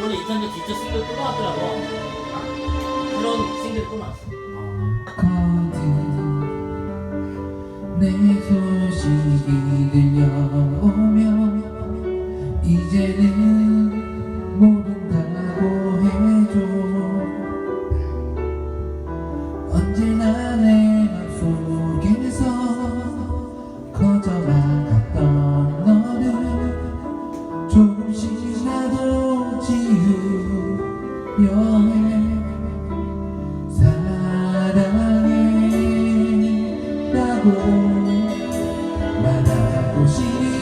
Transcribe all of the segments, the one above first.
이번에 2000년 진짜 싱글 또 나왔더라고. 그런 싱글 또 나왔어. 내 소식이 들려오면 이제는 여해 사랑해 라고 말하고 싶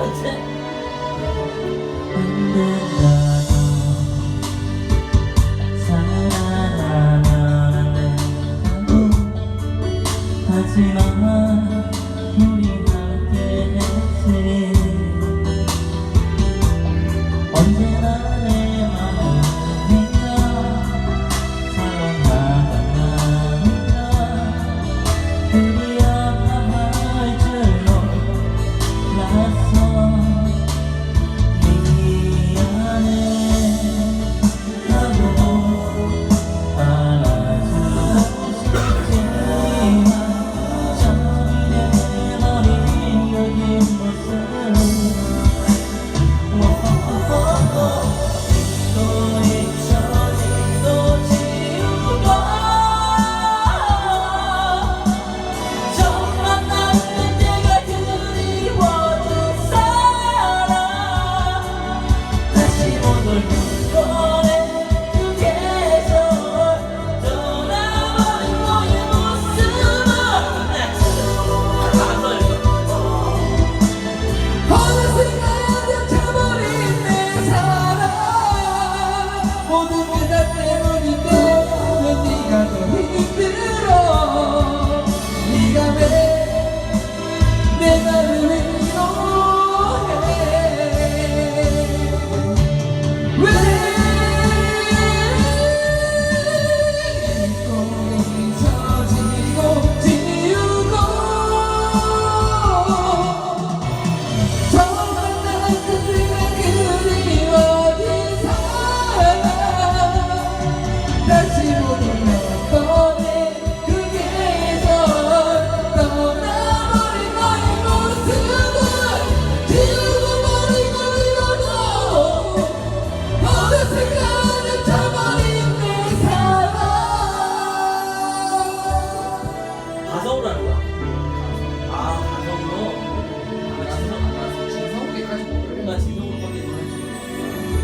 我在。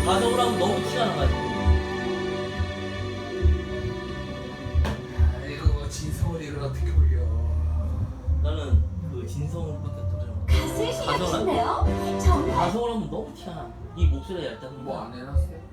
가성으로 하면 너무 티가 나가지고. 야, 이거 뭐 진성을 이걸 어떻게 올려? 나는 그 진성으로밖에 떠나가성을 하면 너무 티가 나. 이 목소리가 얇다. 뭐 안 해놨어요?